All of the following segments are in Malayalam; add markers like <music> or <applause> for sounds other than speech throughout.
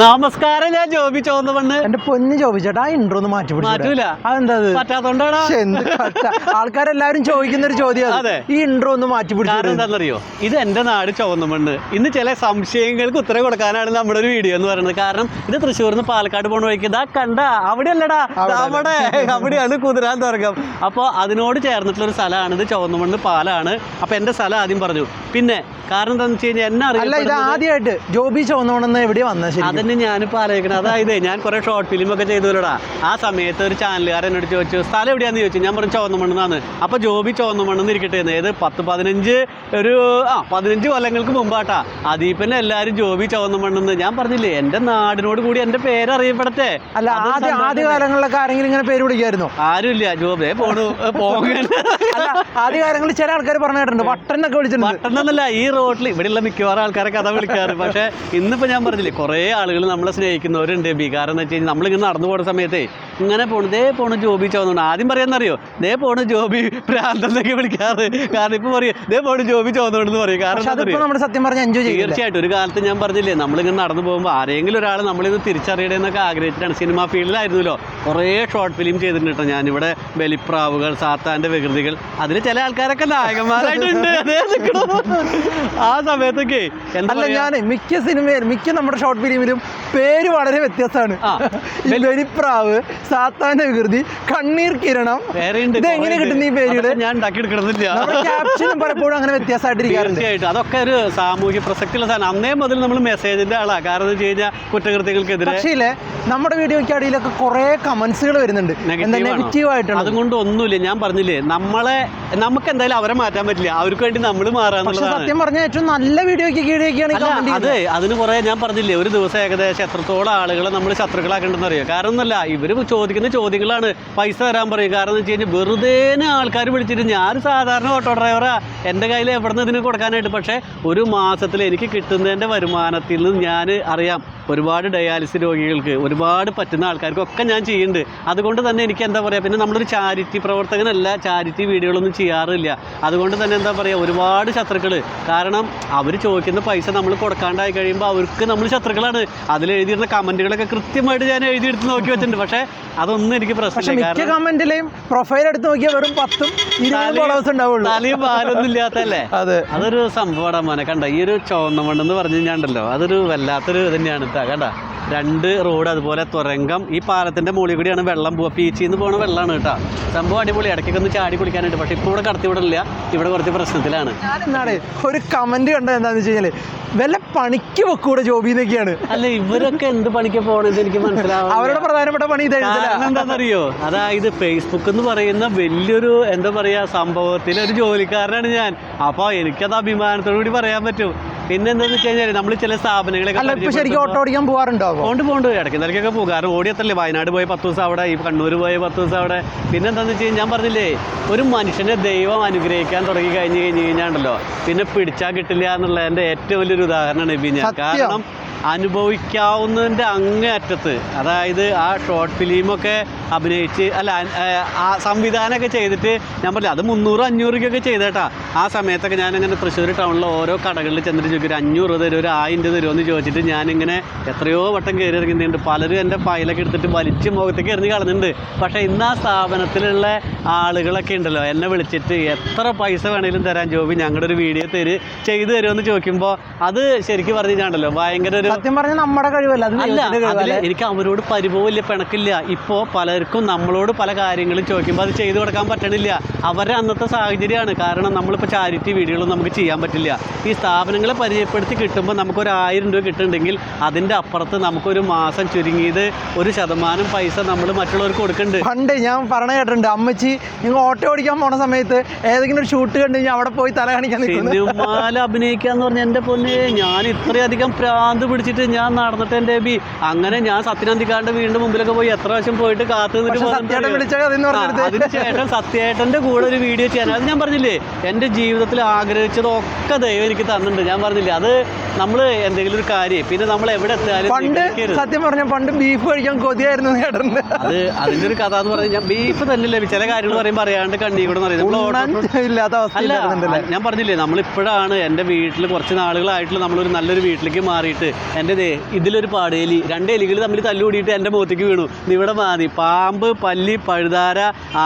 നമസ്കാരം ഞാൻ ജോബി ചോന്നമണ്ണ് എന്റെ പൊന്ന് ചോദിച്ചേട്ടാ ഇൻട്രോ ഒന്ന് മാറ്റി? മാറ്റൂല. അതെന്താ? പറ്റാത്തോണ്ടാണ്. എന്ത്. ആൾക്കാരെല്ലാരും ചോദിക്കുന്ന ഒരു ചോദ്യം. ഈ ഇൻട്രോ ഒന്ന് മാറ്റി എന്താണെന്നറിയോ? ഇത് എന്റെ നാട് ചോന്നമണ്ണ് ഇന്ന് ചില സംശയങ്ങൾക്ക് ഉത്തരം കൊടുക്കാനാണ് നമ്മുടെ ഒരു വീഡിയോ എന്ന് പറയുന്നത്. കാരണം ഇത് തൃശ്ശൂർ നിന്ന് പാലക്കാട് പോണ വഴിക്ക്. ഇതാ കണ്ട അവിടെ അല്ലടാ അവിടെ അവിടെ. അവിടെയാണ് കുതിരാൻ തുറക്കം അപ്പോൾ അതിനോട് ചേർന്നിട്ടുള്ള ഒരു സ്ഥലമാണ് ഇത് ചോന്നമണ്ണ് പാലാണ്. അപ്പോൾ എന്റെ സ്ഥലം ആദ്യം പറഞ്ഞു. പിന്നെ കാരണം എന്താണെന്ന് വെച്ച് കഴിഞ്ഞാൽ എന്നെ അല്ല ഇത് ആദ്യമായിട്ട് ജോബി ചോന്നോണെന്ന് എവിടെ വന്നത് ശരി അതന്നെ ഞാനിപ്പോൾ ആലോചിക്കണം. അതായത് ഞാൻ കുറേ ഷോർട്ട് ഫിലിം ഒക്കെ ചെയ്തല്ലോടാ ആ സമയത്ത് ഒരു ചാനലുകാരൻ എന്നോട് ചോദിച്ചു സ്ഥലം എവിടെയാന്ന്? ചോദിച്ചു. ഞാൻ പറഞ്ഞു ചോന്നമണ്ണെന്നാണ്. അപ്പോൾ ജോബി ചോന്നമണ്ണെന്ന് ഇരിക്കട്ടെ ഏത് പത്ത് പതിനഞ്ച് ഒരു ആ പതിനഞ്ച് കൊല്ലങ്ങൾക്ക് മുമ്പാട്ടാ. അതീപ്പന്നെ എല്ലാവരും ജോബി ചോന്നമണ്ണെന്ന്. ഞാൻ പറഞ്ഞില്ലേ എന്റെ നാടിനോട് കൂടി എന്റെ പേര് അറിയപ്പെടട്ടെ. അല്ല ആദ്യ ആദ്യ കാലങ്ങളിലൊക്കെ ആരെങ്കിലും ഇങ്ങനെ പേര് വിളിക്കായിരുന്നു ആരുമില്ല. ജോബേ പോണു പോകാൻ. ആദ്യ കാലങ്ങളിൽ ചില ആൾക്കാർ പറഞ്ഞു കേട്ടിട്ടുണ്ട് വട്ടനൊക്കെ വിളിച്ചിട്ടുണ്ട്. എന്നല്ല ഈ റോഡിൽ ഇവിടെയുള്ള മിക്കവാറും ആൾക്കാരെ കഥ വിളിക്കാറ്. പക്ഷേ ഇന്നിപ്പോൾ ഞാൻ പറഞ്ഞില്ലേ കുറേ ആളുകൾ നമ്മളെ സ്നേഹിക്കുന്നവരുണ്ട്. ബീകാരം എന്ന് വെച്ച് കഴിഞ്ഞാൽ നമ്മളിങ്ങനെ നടന്നു പോകുന്ന സമയത്തേ ഇങ്ങനെ പോണു ദേ പോണു ജോബി ചോന്നുണ്ട്. ആദ്യം പറയാന്നറിയോ? ദേ പോണു ജോബി ഭ്രാന്തെന്നൊക്കെ വിളിക്കാറ്. കാരണം ഇപ്പോൾ പറയും ദേ പോണു ജോബി ചോന്നുണ്ടെന്ന് പറയും. കാരണം സത്യം പറഞ്ഞാൽ എൻജോയ് ചെയ്യും തീർച്ചയായിട്ടും. ഒരു കാലത്ത് ഞാൻ പറഞ്ഞില്ലേ നമ്മളിങ്ങനെ നടന്നു പോകുമ്പോൾ ആരെങ്കിലും ഒരാൾ നമ്മളിന്ന് തിരിച്ചറിയണേ എന്നൊക്കെ ആഗ്രഹിച്ചിട്ടാണ്. സിനിമ ഫീൽഡിലായിരുന്നല്ലോ. കുറേ ഷോർട്ട് ഫിലിം ചെയ്തിട്ടുണ്ട് ഞാൻ. ഇവിടെ ബലിപ്രാവുകൾ സാത്താന്റെ വികൃതികൾ. അതിൽ ചില ആൾക്കാരൊക്കെ നായകന്മാരായിട്ടുണ്ട്. ആ സമയത്തൊക്കെ അല്ല ഞാൻ മിക്ക സിനിമയിലും മിക്ക നമ്മുടെ ഷോർട്ട് ഫിലിമിലും പേര് വളരെ വ്യത്യസ്തമാണ്. വെരിപ്രാവ് സാത്താന്റെ വികൃതി കണ്ണീർ കിരണം. ഇത് എങ്ങനെ കിട്ടുന്ന ഈ പേര് ഞാൻ ക്യാപ്ഷനും പലപ്പോഴും അങ്ങനെ വ്യത്യാസമായിട്ടിരിക്കാറുണ്ട് അതൊക്കെ ഒരു സാമൂഹ്യ പ്രസക്തിയുള്ള സാധനം. അന്നേ മുതൽ നമ്മൾ മെസ്സേജിന്റെ ആളാ. കാരണം എന്ന് വെച്ച് കഴിഞ്ഞാൽ കുറ്റകൃത്യങ്ങൾക്കെതിരെ പക്ഷേ നമ്മുടെ വീഡിയോയ്ക്ക് അടിയിലൊക്കെ കുറെ കമന്റ്സുകൾ വരുന്നുണ്ട്? നെഗറ്റീവ് ആയിട്ടാണ് അതുകൊണ്ട് ഒന്നുമില്ല ഞാൻ പറഞ്ഞില്ലേ നമ്മളെ നമുക്ക് എന്തായാലും അവരെ മാറ്റാൻ പറ്റില്ല. അവർക്ക് വേണ്ടി നമ്മൾ മാറാന്നുള്ളതാണ് സത്യം പറഞ്ഞാൽ ഏറ്റവും നല്ല വീഡിയോയ്ക്ക് കീഴേക്കാണ് അതെ അതിന് കുറെ ഞാൻ പറഞ്ഞില്ലേ ഒരു ദിവസം ഏകദേശം എത്രത്തോളം ആളുകളെ നമ്മൾ ശത്രുക്കളാക്കണ്ടെന്ന് അറിയാം? കാരണം ഒന്നല്ല ഇവർ ചോദിക്കുന്ന ചോദ്യങ്ങളാണ്. പൈസ തരാൻ പറയും. കാരണം എന്ന് വെച്ച് കഴിഞ്ഞാൽ വെറുതെ ആൾക്കാർ വിളിച്ചിട്ട് ഞാൻ സാധാരണ ഓട്ടോ ഡ്രൈവറാ എന്റെ കയ്യിൽ എവിടെ നിന്ന് ഇതിന് കൊടുക്കാനായിട്ട്? പക്ഷേ ഒരു മാസത്തിൽ എനിക്ക് കിട്ടുന്നതിന്റെ വരുമാനത്തിൽ നിന്ന് ഞാൻ അറിയാം. ഒരുപാട് ഡയാലിസിസ് രോഗികൾക്ക് ഒരുപാട് പറ്റുന്ന ആൾക്കാർക്കൊക്കെ ഞാൻ ചെയ്യുന്നുണ്ട്. അതുകൊണ്ട് തന്നെ എനിക്ക് എന്താ പറയുക പിന്നെ നമ്മളൊരു ചാരിറ്റി പ്രവർത്തകനല്ല ചാരിറ്റി വീഡിയോകളൊന്നും ചെയ്യാറില്ല. അതുകൊണ്ട് തന്നെ എന്താ പറയുക ഒരുപാട് ശത്രുക്കൾ കാരണം അവർ ചോദിക്കുന്ന പൈസ നമ്മൾ കൊടുക്കാണ്ടായി കഴിയുമ്പോൾ അവർക്ക് നമ്മൾ ശത്രുക്കളാണ്. അതിൽ എഴുതിയിരുന്ന കമന്റുകളൊക്കെ കൃത്യമായിട്ട് ഞാൻ എഴുതിയെടുത്ത് നോക്കി വെച്ചിട്ടുണ്ട്. പക്ഷേ അതൊന്നും എനിക്ക് പ്രശ്നമില്ല. പ്രൊഫൈൽ എടുത്ത് നോക്കിയാൽ വെറും പത്തും തലയും- പാലൊന്നും ഇല്ലാത്തല്ലേ <laughs> അതെ. അതൊരു സംഭവമാണ് കണ്ട ഈ ഒരു ചോന്നമണ്ണെന്ന് പറഞ്ഞു കഴിഞ്ഞാണ്ടല്ലോ. അതൊരു വല്ലാത്തൊരു തന്നെയാണ് കേട്ടോ കണ്ട രണ്ട് റോഡ് അതുപോലെ തുരങ്കം. ഈ പാലത്തിന്റെ മുകളിൽ കൂടിയാണ് വെള്ളം പോവുക. പീച്ചിൽ നിന്ന് പോകുന്ന വെള്ളമാണ് കേട്ടോ. സംഭവം അടിപൊളി. ഇടയ്ക്കൊക്കെ ഒന്ന് ചാടി കുളിക്കാനായിട്ട്. പക്ഷേ ഇപ്പോൾ ഇവിടെ കടത്തി വിടില്ല ഇവിടെ കുറച്ച് പ്രശ്നത്തിലാണ്. ഞാനെന്താണ് ഒരു കമന്റ് കണ്ടത് എന്താന്ന് വെച്ച് കഴിഞ്ഞാൽ വല്ല പണിക്ക് വെക്കൂടെ ജോബിന്നൊക്കെയാണ് അല്ല ഇവരൊക്കെ എന്ത് പണിക്ക് പോകണമെന്ന് എനിക്ക് മനസ്സിലാവും അവരുടെ പ്രധാനപ്പെട്ട പണി എന്താണെന്നറിയോ അതായത് ഫേസ്ബുക്ക് എന്ന് പറയുന്ന വലിയൊരു എന്താ പറയാ സംഭവത്തിൽ ഒരു ജോലിക്കാരനാണ് ഞാൻ. അപ്പോൾ എനിക്കത് അഭിമാനത്തോടു കൂടി പറയാൻ പറ്റും. പിന്നെ എന്താന്ന് വെച്ച് കഴിഞ്ഞാൽ നമ്മൾ ചില സ്ഥാപനങ്ങളൊക്കെ ശരിക്കും ഓട്ടോ ഓടിക്കാൻ പോകാറുണ്ടാവോ പോണ്ട് പോണ്ട്. ഇടയ്ക്ക് നിലയ്ക്കൊക്കെ പോകും. കാരണം ഓടിയത്തല്ലേ. വയനാട് പോയി പത്ത് ദിവസം അവിടെ ഈ കണ്ണൂർ പോയി പത്ത് ദിവസം അവിടെ. പിന്നെ എന്താണെന്ന് വെച്ച് കഴിഞ്ഞാൽ ഞാൻ പറഞ്ഞില്ലേ ഒരു മനുഷ്യനെ ദൈവം അനുഗ്രഹിക്കാൻ തുടങ്ങി കഴിഞ്ഞ് കഴിഞ്ഞ് കഴിഞ്ഞാണല്ലോ പിന്നെ പിടിച്ചാൽ കിട്ടില്ല എന്നുള്ളതിന്റെ ഏറ്റവും വലിയൊരു ഉദാഹരണമാണ് ഞാൻ. കാരണം അനുഭവിക്കാവുന്നതിന്റെ അങ്ങേ അറ്റത്ത് അതായത് ആ ഷോർട്ട് ഫിലിമൊക്കെ അഭിനയിച്ച് അല്ല ആ, സംവിധാനമൊക്കെ ചെയ്തിട്ട് ഞാൻ പറഞ്ഞില്ല അത് മുന്നൂറ് അഞ്ഞൂറൊക്കെ ചെയ്തേട്ടാ. ആ സമയത്തൊക്കെ ഞാനിങ്ങനെ തൃശ്ശൂർ ടൗണിലെ ഓരോ കടകളിൽ ചെന്നിട്ട് ചോദിക്കും ഒരു അഞ്ഞൂറ് തരും ഒരു ആയിരം തരുമോ എന്ന് ചോദിച്ചിട്ട് ഞാനിങ്ങനെ എത്രയോ വട്ടം കയറി ഇറങ്ങുന്നുണ്ട് പലരും എന്റെ ഫയലൊക്കെ എടുത്തിട്ട് വലിച്ച് മുഖത്തേക്ക് എറിഞ്ഞ് കളഞ്ഞിട്ടുണ്ട്. പക്ഷേ ഇന്ന് ആ സ്ഥാപനത്തിലുള്ള ആളുകളൊക്കെ ഉണ്ടല്ലോ എന്നെ വിളിച്ചിട്ട് എത്ര പൈസ വേണേലും തരാൻ ജോബി ഞങ്ങളുടെ ഒരു വീഡിയോ തരും ചെയ്തു തരുമെന്ന് ചോദിക്കുമ്പോൾ അത് ശരിക്കും പറഞ്ഞു കഴിഞ്ഞാണ്ടല്ലോ ഭയങ്കര ഒരു സത്യം പറഞ്ഞാൽ നമ്മുടെ കഴിവല്ല? അല്ല അതിൽ എനിക്ക് അവരോട് പരിഭവമില്ല പിണക്കില്ല. ഇപ്പോ പലർക്കും നമ്മളോട് പല കാര്യങ്ങളും ചോദിക്കുമ്പോൾ അത് ചെയ്തു കൊടുക്കാൻ പറ്റണില്ല. അവരുടെ അന്നത്തെ സാഹചര്യമാണ്. കാരണം നമ്മളിപ്പോൾ ചാരിറ്റി വീഡിയോകളൊന്നും നമുക്ക് ചെയ്യാൻ പറ്റില്ല. ഈ സ്ഥാപനങ്ങളെ പരിചയപ്പെടുത്തി കിട്ടുമ്പോൾ നമുക്കൊരു ആയിരം രൂപ കിട്ടുന്നുണ്ടെങ്കിൽ അതിന്റെ അപ്പുറത്ത് നമുക്കൊരു മാസം ചുരുങ്ങിയത് ഒരു ശതമാനം പൈസ നമ്മൾ മറ്റുള്ളവർക്ക് കൊടുക്കുന്നുണ്ട് പണ്ട് ഞാൻ പറഞ്ഞ കേട്ടിട്ടുണ്ട് അമ്മച്ചി നിങ്ങൾ ഓട്ടോ ഓടിക്കാൻ പോണ സമയത്ത് ഏതെങ്കിലും ഒരു ഷൂട്ട് കണ്ടു കഴിഞ്ഞാൽ അവിടെ പോയി തല കാണിക്കാൻ സിനിമയിൽ സിനിമാല അഭിനയിക്കാന്ന് പറഞ്ഞ എന്റെ പൊന്നെ ഞാൻ ഇത്രയധികം പ്രാന്ത് പിടിച്ചിട്ട് ഞാൻ നടന്നിട്ട് എന്റെ ബി അങ്ങനെ ഞാൻ സത്യനന്ദിക്കാണ്ട് വീണ്ടും മുമ്പിലൊക്കെ പോയി എത്ര വർഷം പോയിട്ട് കാത്തു നിന്നിട്ട് അതിനുശേഷം സത്യേട്ടന്റെ കൂടെ ഒരു വീഡിയോ ചെയ്യാൻ. അത് ഞാൻ പറഞ്ഞില്ലേ എന്റെ ജീവിതത്തിൽ ആഗ്രഹിച്ചതൊക്കെ ദൈവം എനിക്ക് തന്നിട്ടുണ്ട്. ഞാൻ പറഞ്ഞില്ലേ അത് നമ്മൾ എന്തെങ്കിലും ഒരു കാര്യം പിന്നെ നമ്മൾ എവിടെ എത്തിയാലും പണ്ട് സത്യം പറഞ്ഞ പണ്ട് ബീഫ് കഴിക്കാൻ കൊതിയായിരുന്നു അത് അതിന്റെ ഒരു കഥ എന്ന് പറഞ്ഞാൽ ബീഫ് തന്നെയല്ലേ ചില കാര്യങ്ങൾ പറയുമ്പോൾ അറിയാണ്ട് കണ്ണി കൂടെ നമ്മൾ അല്ല ഞാൻ പറഞ്ഞില്ലേ നമ്മളിപ്പോഴാണ് എന്റെ വീട്ടിൽ കുറച്ച് നാളുകളായിട്ടുള്ള നമ്മളൊരു നല്ലൊരു വീട്ടിലേക്ക് മാറിയിട്ട് എന്റെ ദേ ഇതിലൊരു പാടേലി. രണ്ട് എലികൾ തമ്മിൽ തല്ലുകൂടിയിട്ട് എന്റെ മുഖത്തേക്ക് വീണു. ഇവിടെ മാതി പാമ്പ് പല്ലി പഴുതാര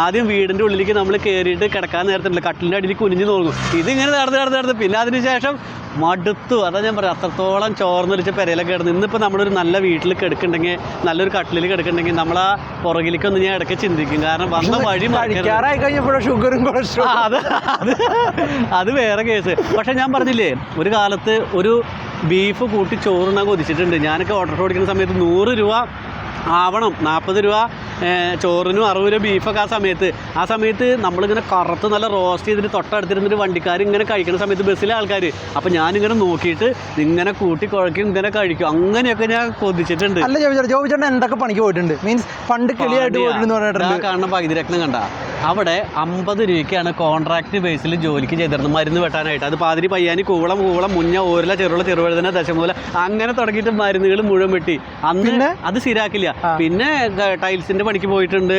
ആദ്യം വീടിന്റെ ഉള്ളിലേക്ക് നമ്മൾ കയറിയിട്ട് കിടക്കാൻ നേരത്തുണ്ട് കട്ടിലിന്റെ അടിയിൽ കുനിഞ്ഞു നോക്കും. ഇതിങ്ങനെ നടന്ന് നടന്ന് നടന്ന്. പിന്നെ അതിന് ശേഷം മടുത്തു. അതാ ഞാൻ പറയാം അത്രത്തോളം ചോർന്നൊലിച്ച പെരയിലൊക്കെ കിടന്ന്. ഇന്നിപ്പോൾ നമ്മളൊരു നല്ല വീട്ടിൽ കിടക്കുന്നുണ്ടെങ്കിൽ നല്ലൊരു കട്ടിലിൽ കിടക്കുന്നുണ്ടെങ്കിൽ നമ്മൾ ആ പുറകിലേക്കൊന്ന് ഞാൻ ഇടയ്ക്ക് ചിന്തിക്കും. കാരണം വന്ന വഴി കഴിക്കാറായി കഴിഞ്ഞപ്പോഴും ഷുഗറും കൊളസ്ട്രോളും. അത് അത് അത് വേറെ കേസ്. പക്ഷെ ഞാൻ പറഞ്ഞില്ലേ ഒരു കാലത്ത് ഒരു ബീഫ് കൂട്ടി ചോറുണ്ണാൻ കൊതിച്ചിട്ടുണ്ട്. ഞാനൊക്കെ ഓർഡർ ഓടിക്കുന്ന സമയത്ത് നൂറ് രൂപ ആവണം നാൽപ്പത് രൂപ ചോറിനും അറുപത് രൂപ ബീഫൊക്കെ ആ സമയത്ത്. ആ സമയത്ത് നമ്മളിങ്ങനെ കറുത്ത് നല്ല റോസ്റ്റ് ചെയ്തിട്ട് തൊട്ടടുത്തിരുന്നൊരു വണ്ടിക്കാർ ഇങ്ങനെ കഴിക്കുന്ന സമയത്ത് ബസ്സിലെ ആൾക്കാർ അപ്പോൾ ഞാനിങ്ങനെ നോക്കിയിട്ട് ഇങ്ങനെ കൂട്ടി കുഴക്കും ഇങ്ങനെ കഴിക്കും. അങ്ങനെയൊക്കെ ഞാൻ കൊതിച്ചിട്ടുണ്ട്. അല്ല ജോബിച്ചേട്ടൻ ജോബിച്ചേട്ടൻ എന്തൊക്കെ പണിക്ക് പോയിട്ടുണ്ട്? മീൻസ് പണ്ട് കിളിയായിട്ട് പോയിട്ടുണ്ട് ദാ കാണുന്ന പകുതിരത്നം കണ്ട. അവിടെ അമ്പത് രൂപയ്ക്കാണ് കോൺട്രാക്ട് ബേസിൽ ജോലിക്ക് ചെയ്തിരുന്നത്. മരുന്ന് വെട്ടാനായിട്ട്. അത് പാതിരി പയ്യാനി കൂളം കൂളം മുഞ്ഞ ഓരല ചെറുള്ള ചെറുവഴുതന ദശമൂല അങ്ങനെ തുടങ്ങിയിട്ട് മരുന്നുകൾ മുഴുവൻ വെട്ടി. അന്ന് അത് ശരിയാക്കില്ല പിന്നെ ടൈൽസിന്റെ പണിക്ക് പോയിട്ടുണ്ട്.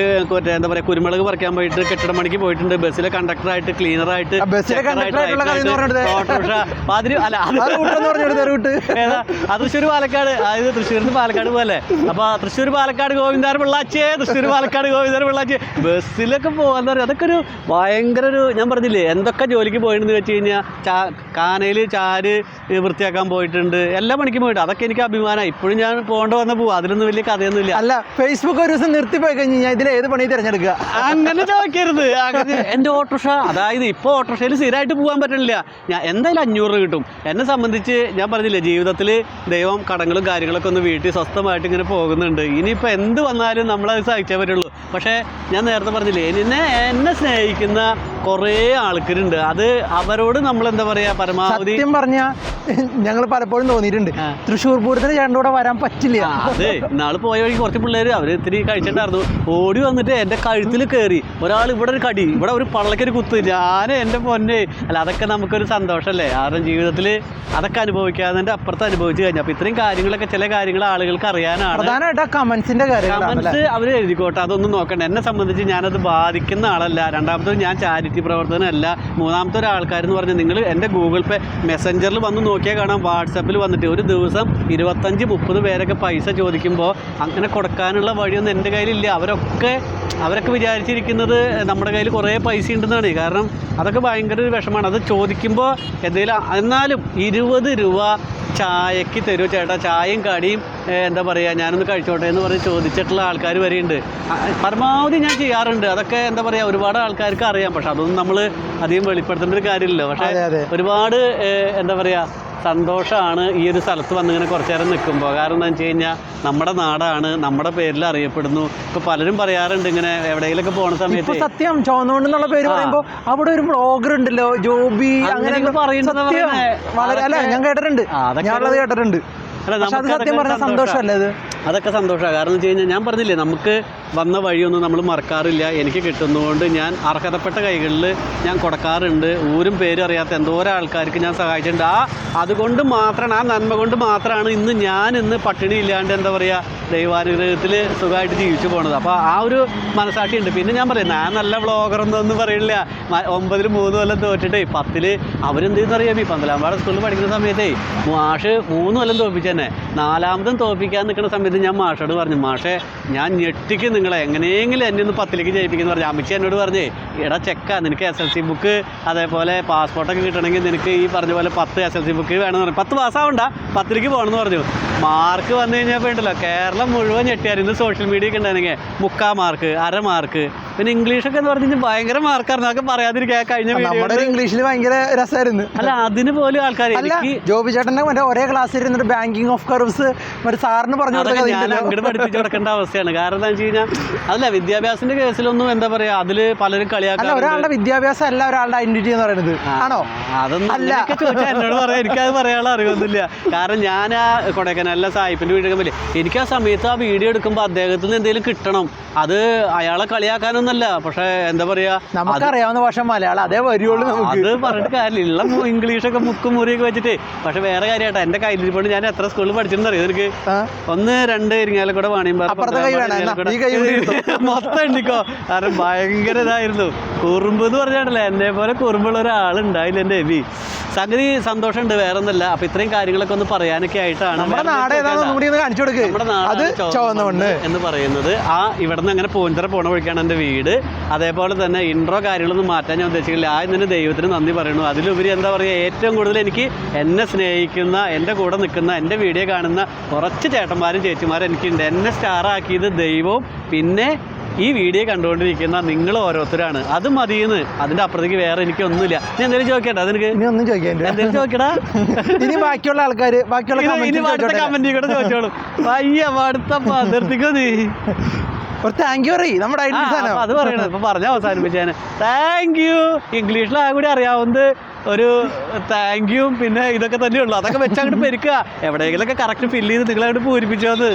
എന്താ പറയാ കുരുമുളക് പറിക്കാൻ പോയിട്ട് കെട്ടിട പണിക്ക് പോയിട്ടുണ്ട്. ബസ്സിലെ കണ്ടക്ടറായിട്ട് ക്ലീനറായിട്ട് പാതിരി അല്ല അത് തൃശ്ശൂർ പാലക്കാട്. അതായത് തൃശ്ശൂരിന് പാലക്കാട് പോലെ. അപ്പൊ തൃശ്ശൂർ പാലക്കാട് ഗോവിന്ദാർ പിള്ളാച്ചേ തൃശ്ശൂർ പാലക്കാട് ഗോവിന്ദാർ പിള്ളാച്ചേ ബസ്സിലൊക്കെ പോകാന്ന് പറയുക അതൊക്കെ ഒരു ഭയങ്കര ഒരു ഞാൻ പറഞ്ഞില്ലേ എന്തൊക്കെ ജോലിക്ക് പോയിട്ടെന്ന് വെച്ച് കഴിഞ്ഞാൽ ചാ കാനയിൽ ചാര് വൃത്തിയാക്കാൻ പോയിട്ടുണ്ട് എല്ലാ പണിക്കും പോയിട്ട് അതൊക്കെ എനിക്ക് അഭിമാനമാണ് ഇപ്പോഴും ഞാൻ പോകേണ്ട വന്ന പോവും അതിലൊന്നും വലിയ കഥയൊന്നും ഇല്ല അല്ല ഫേസ്ബുക്ക് ഒരു ദിവസം നിർത്തി പോയി കഴിഞ്ഞ് കഴിഞ്ഞാൽ ഇതിൽ ഏത് പണി തിരഞ്ഞെടുക്കുക. അങ്ങനെ ചോദിക്കരുത് അങ്ങനെ എന്റെ ഓട്ടോറിക്ഷ അതായത് ഇപ്പോൾ ഓട്ടോറിക്ഷയിൽ സ്ഥിരമായിട്ട് പോകാൻ പറ്റുന്നില്ല ഞാൻ എന്തായാലും അഞ്ഞൂറ് രൂപ കിട്ടും. എന്നെ സംബന്ധിച്ച് ഞാൻ പറഞ്ഞില്ലേ ജീവിതത്തിൽ ദൈവം കടങ്ങളും കാര്യങ്ങളൊക്കെ ഒന്ന് വീട്ടിൽ സ്വസ്ഥമായിട്ട് ഇങ്ങനെ പോകുന്നുണ്ട്. ഇനിയിപ്പോൾ എന്ത് വന്നാലും നമ്മളത് സഹിച്ചേ പറ്റുള്ളൂ. പക്ഷേ ഞാൻ നേരത്തെ പറഞ്ഞില്ലേ എന്നെ എന്നെ സ്നേഹിക്കുന്ന കുറേ ആൾക്കാരുണ്ട്. അത് അവരോട് നമ്മൾ എന്താ പറയാ പരമാവധി സത്യം പറഞ്ഞ ഞങ്ങൾ പലപ്പോഴും തോന്നിയിട്ടുണ്ട്. തൃശ്ശൂർ പൂരത്തിന് ചേട്ടന്റെ വരാൻ പറ്റില്ല. അതെ നാൾ പോയ വഴി കുറച്ച് പിള്ളേര് അവർ ഇത്തിരി കഴിച്ചിട്ടുണ്ടായിരുന്നു. ഓടി വന്നിട്ട് എന്റെ കഴുത്തിൽ കയറി ഒരാൾ ഇവിടെ ഒരു കടി ഇവിടെ ഒരു പള്ളക്കൊരു കുത്ത്. ഞാൻ എന്റെ പൊന്നെ. അല്ല അതൊക്കെ നമുക്കൊരു സന്തോഷമല്ലേ കാരണം ജീവിതത്തിൽ അതൊക്കെ അനുഭവിക്കാതെ അപ്പുറത്ത് അനുഭവിച്ചു കഴിഞ്ഞാൽ അപ്പൊ ഇത്രയും കാര്യങ്ങളൊക്കെ ചില കാര്യങ്ങൾ ആളുകൾക്ക് അറിയാനാണ്. പ്രധാനമായിട്ട് കമന്റ്സിന്റെ കമൻസ് അവർ എഴുതിക്കോട്ടെ അതൊന്നും നോക്കണ്ട. എന്നെ സംബന്ധിച്ച് ഞാനത് ബാധിക്കുന്ന ആളല്ല. രണ്ടാമത്തെ ഞാൻ ചാരിറ്റി പ്രവർത്തനമല്ല മൂന്നാമത്തെ ഒരു ആൾക്കാരെന്ന് പറഞ്ഞാൽ നിങ്ങൾ എന്റെ ഗൂഗിൾ പേ മെസ്സഞ്ചറിൽ വന്ന് നോക്കിയാൽ കാണാം. വാട്സപ്പിൽ വന്നിട്ട് ഒരു ദിവസം ഇരുപത്തഞ്ച് മുപ്പത് പേരൊക്കെ പൈസ ചോദിക്കുമ്പോൾ അങ്ങനെ കൊടുക്കാനുള്ള വഴിയൊന്നും എന്റെ കയ്യിലില്ല. അവരൊക്കെ അവരൊക്കെ വിചാരിച്ചിരിക്കുന്നത് നമ്മുടെ കയ്യിൽ കുറേ പൈസ ഉണ്ടെന്നാണ്. കാരണം അതൊക്കെ ഭയങ്കര ഒരു വിഷമാണ് അത് ചോദിക്കുമ്പോൾ എന്തെങ്കിലും എന്നാലും ഇരുപത് രൂപ ചായക്ക് തരുമോ ചേട്ടാ? ചായയും കടിയും എന്താ പറയുക ഞാനൊന്ന് കഴിച്ചോട്ടെ എന്ന് പറഞ്ഞ് ചോദിച്ചിട്ടുള്ള ആൾക്കാർ വരെയുണ്ട്. ഉണ്ട് പരമാവധി ഞാൻ ചെയ്യാറുണ്ട്. അതൊക്കെ എന്താ പറയുക ഒരുപാട് ആൾക്കാർക്ക് അറിയാം. പക്ഷെ അതൊന്നും നമ്മൾ അധികം വെളിപ്പെടുത്തേണ്ട ഒരു കാര്യമില്ലല്ലോ. പക്ഷേ ഒരുപാട് എന്താ പറയുക സന്തോഷമാണ് ഈ ഒരു സ്ഥലത്ത് വന്നിങ്ങനെ കുറച്ചു നേരം നിൽക്കുമ്പോൾ. കാരണം എന്താ വെച്ച് കഴിഞ്ഞാൽ നമ്മുടെ നാടാണ് നമ്മുടെ പേരിൽ അറിയപ്പെടുന്നു. ഇപ്പോൾ പലരും പറയാറുണ്ട് ഇങ്ങനെ എവിടെയെങ്കിലൊക്കെ പോണ ഇപ്പൊ സമയത്ത്. സത്യം ചോന്നോണ്ട് എന്നുള്ള പേര് പറയുമ്പോൾ പറയുമ്പോ അവിടെ ഒരു ബ്ലോഗർ ഉണ്ടല്ലോ ജോബി അങ്ങനെ അങ്ങനെയൊക്കെ പറയുന്നുണ്ടെന്ന് സത്യം. പറയുന്നേ. വളരെ അല്ല ഞാൻ കേട്ടിട്ടുണ്ട്. കേട്ടിട്ടുണ്ട്. അല്ല, സത്യം പറഞ്ഞ സന്തോഷാ. സന്തോഷമല്ലേ അതൊക്കെ സന്തോഷമാണ് കാരണം വെച്ച് കഴിഞ്ഞാൽ ഞാൻ പറഞ്ഞില്ലേ നമുക്ക് വന്ന വഴിയൊന്നും നമ്മൾ മറക്കാറില്ല. എനിക്ക് കിട്ടുന്നതുകൊണ്ട് ഞാൻ അർഹതപ്പെട്ട കൈകളിൽ ഞാൻ കൊടുക്കാറുണ്ട്. ഊരും പേരും അറിയാത്ത എന്തോരം ആൾക്കാർക്ക് ഞാൻ സഹായിച്ചിട്ടുണ്ട്. ആ അതുകൊണ്ട് മാത്രമാണ് ആ നന്മ കൊണ്ട് മാത്രമാണ് ഇന്ന് ഞാൻ ഇന്ന് പട്ടിണി ഇല്ലാണ്ട് എന്താ പറയുക ദൈവാനുഗ്രഹത്തിൽ സുഖമായിട്ട് ജീവിച്ചു പോണത്. അപ്പോൾ ആ ഒരു മനസാക്ഷി ഉണ്ട് പിന്നെ ഞാൻ പറയും ഞാൻ നല്ല വ്ളോഗർ എന്നൊന്നും പറയില്ല ഒമ്പതിൽ മൂന്ന് കൊല്ലം തോറ്റിട്ടേ പത്തിൽ അവരെന്ത് ചെയ്യുന്നറിയാം ഈ പന്തലാമ്പാട് സ്കൂളിൽ പഠിക്കുന്ന സമയത്തേ മാഷ് മൂന്ന് കൊല്ലം തോൽപ്പിച്ചു തന്നെ നാലാമതും തോൽപ്പിക്കാൻ നിൽക്കുന്ന സമയത്ത് ഞാൻ മാഷോട് പറഞ്ഞു മാഷേ ഞാൻ ഞെട്ടിക്ക് നിങ്ങളെ എങ്ങനെയെങ്കിലും എന്നെ ഒന്ന് പത്തിലേക്ക് ജയിപ്പിക്കുന്നു പറഞ്ഞു. അമ്മച്ചി എന്നോട് പറഞ്ഞേ എടാ ചെക്ക നിനക്ക് എസ് എൽ സി ബുക്ക് അതേപോലെ പാസ്പോർട്ടൊക്കെ കിട്ടണമെങ്കിൽ നിനക്ക് ഈ പറഞ്ഞ പോലെ പത്ത് എസ് എൽ സി ബുക്ക് വേണമെന്ന് പറഞ്ഞു. പത്ത് പാസ്സാവണ്ട പത്തിലേക്ക് പോകണമെന്ന് പറഞ്ഞു. മാർക്ക് വന്നു കഴിഞ്ഞപ്പോൾ ഉണ്ടല്ലോ കേരളം മുഴുവൻ ഞെട്ടിയായിരുന്നു സോഷ്യൽ മീഡിയ ഒക്കെ ഉണ്ടായിരുന്നെങ്കിൽ. മുക്കാ മാർക്ക് അര മാർക്ക് പിന്നെ ഇംഗ്ലീഷൊക്കെ എന്ന് പറഞ്ഞു ഭയങ്കര മാർക്കായിരുന്നു. അതൊക്കെ പറയാതിരിക്കാൻ കഴിഞ്ഞ നമ്മുടെ ഇംഗ്ലീഷിൽ ഭയങ്കര രസമായിരുന്നു അല്ല അതിന് പോലും ആൾക്കാർ ജോബി ചേട്ടന്റെ മറ്റേ ഒരേ ക്ലാസ്സിൽ ഇരുന്നിട്ട് ബാങ്കിങ് ഓഫ് കർവ്സ് മറ്റേ സാറിന് പറഞ്ഞു ഞാൻ അങ്ങോട്ട് പഠിപ്പിച്ചു കൊടുക്കേണ്ട അവസ്ഥയാണ്. കാരണം എന്താ വെച്ച് കഴിഞ്ഞാൽ അതല്ല വിദ്യാഭ്യാസത്തിന്റെ കേസിലൊന്നും എന്താ പറയാ അതിൽ പലരും കളിയാക്കാൻ ഒരാളുടെ വിദ്യാഭ്യാസം അല്ല ഒരാളുടെ ഐഡന്റിറ്റി എന്ന് പറയുന്നത്. ആണോ? അതൊന്നും അല്ല. ചോദിച്ചാൽ എന്നോട് പറയാം എനിക്കത് പറയാനുള്ള അറിവൊന്നുമില്ല. കാരണം ഞാൻ ആ കൊടൈക്കനാലിലെ സായിപ്പിന്റെ വീട് എടുക്കാൻ പറ്റില്ല എനിക്ക് ആ സമയത്ത് ആ വീഡിയോ എടുക്കുമ്പോൾ അദ്ദേഹത്തിന് നിന്ന് എന്തെങ്കിലും കിട്ടണം. അത് അയാളെ കളിയാക്കാനൊന്നും അറിയില്ലെന്നല്ല പക്ഷെ എന്താ പറയാ നമുക്കറിയാവുന്ന ഭാഷ മലയാളം. അതേ വരുള്ളൂ നമുക്ക്. അത് പറഞ്ഞിട്ട് കാര്യമില്ല. ഇംഗ്ലീഷൊക്കെ മുക്കും മുറിയൊക്കെ വെച്ചിട്ട്. പക്ഷെ വേറെ കാര്യമായിട്ട് എന്റെ കയ്യിലിരിപ്പോണ്ട്. ഞാൻ എത്ര സ്കൂളിൽ പഠിച്ചിട്ടുണ്ടെന്ന് അറിയോ നിനക്ക്? ഒന്ന് രണ്ട് ഇരിങ്ങാലക്കൂടെ കൂടെ അപ്പുറത്തെ കൈ വേണം. ഈ കൈ കൊണ്ട് മൊത്തം ഉണ്ടിക്കോ. കാരണം ഭയങ്കര ഇതായിരുന്നു. കുറുമ്പ് എന്ന് പറഞ്ഞാണ്ടല്ലേ എന്നെ പോലെ കുറുമ്പുള്ള ഒരാളുണ്ടായില്ല എന്റെ എബി. സംഗതി സന്തോഷമുണ്ട് വേറെ ഒന്നല്ല അപ്പൊ ഇത്രയും കാര്യങ്ങളൊക്കെ ഒന്ന് പറയാനൊക്കെ ആയിട്ടാണ് നമ്മുടെ എന്ന് പറയുന്നത് ആ ഇവിടെ നിന്ന് അങ്ങനെ പൂഞ്ചിറ പോണ വഴിക്കാണ് എന്റെ വീട്. അതേപോലെ തന്നെ ഇൻട്രോ കാര്യങ്ങളൊന്നും മാറ്റാൻ ഞാൻ ഉദ്ദേശിക്കില്ല ആ ഇന്നലെ ദൈവത്തിന് നന്ദി പറയുന്നു അതിലുപരി എന്താ പറയുക ഏറ്റവും കൂടുതൽ എനിക്ക് എന്നെ സ്നേഹിക്കുന്ന എന്റെ കൂടെ നിൽക്കുന്ന എന്റെ വീഡിയോ കാണുന്ന കുറച്ച് ചേട്ടന്മാരും ചേച്ചിമാരും എനിക്കുണ്ട്. എന്നെ സ്റ്റാർ ആക്കിയത് ദൈവവും പിന്നെ ഈ വീഡിയോ കണ്ടുകൊണ്ടിരിക്കുന്ന നിങ്ങൾ ഓരോരുത്തരാണ്. അത് മതിയെന്ന്. അതിന്റെ അപ്പുറത്തേക്ക് വേറെ എനിക്കൊന്നുമില്ല. നീ എന്തെങ്കിലും ചോദിക്കട്ടെ അതെനിക്ക് ഇനി ഒന്നും ചോദിക്കാൻ എന്തെങ്കിലും ചോദിക്കടാ? ഇനി ബാക്കിയുള്ള ആൾക്കാര് ബാക്കിയുള്ള ഇനി- അടുത്ത. കൂടെ ചോദിച്ചോളൂ. പയ്യ അടുത്ത അതിർത്തിക്കോ നീ? ഒരു താങ്ക് യു നമ്മുടെ അത് പറയണത് ഇപ്പൊ പറഞ്ഞ അവസാനിപ്പിച്ചാണ് താങ്ക് യു ഇംഗ്ലീഷിൽ കൂടി അറിയാവുന്നത് ഒരു താങ്ക് യു പിന്നെ ഇതൊക്കെ തന്നെയുള്ളൂ. അതൊക്കെ വെച്ച് അങ്ങോട്ട് പെരുക്കുക എവിടെയെങ്കിലൊക്കെ കറക്റ്റ് ഫില്ല് ചെയ്ത് അങ്ങോട്ട് പൂരിപ്പിച്ചോന്ന്.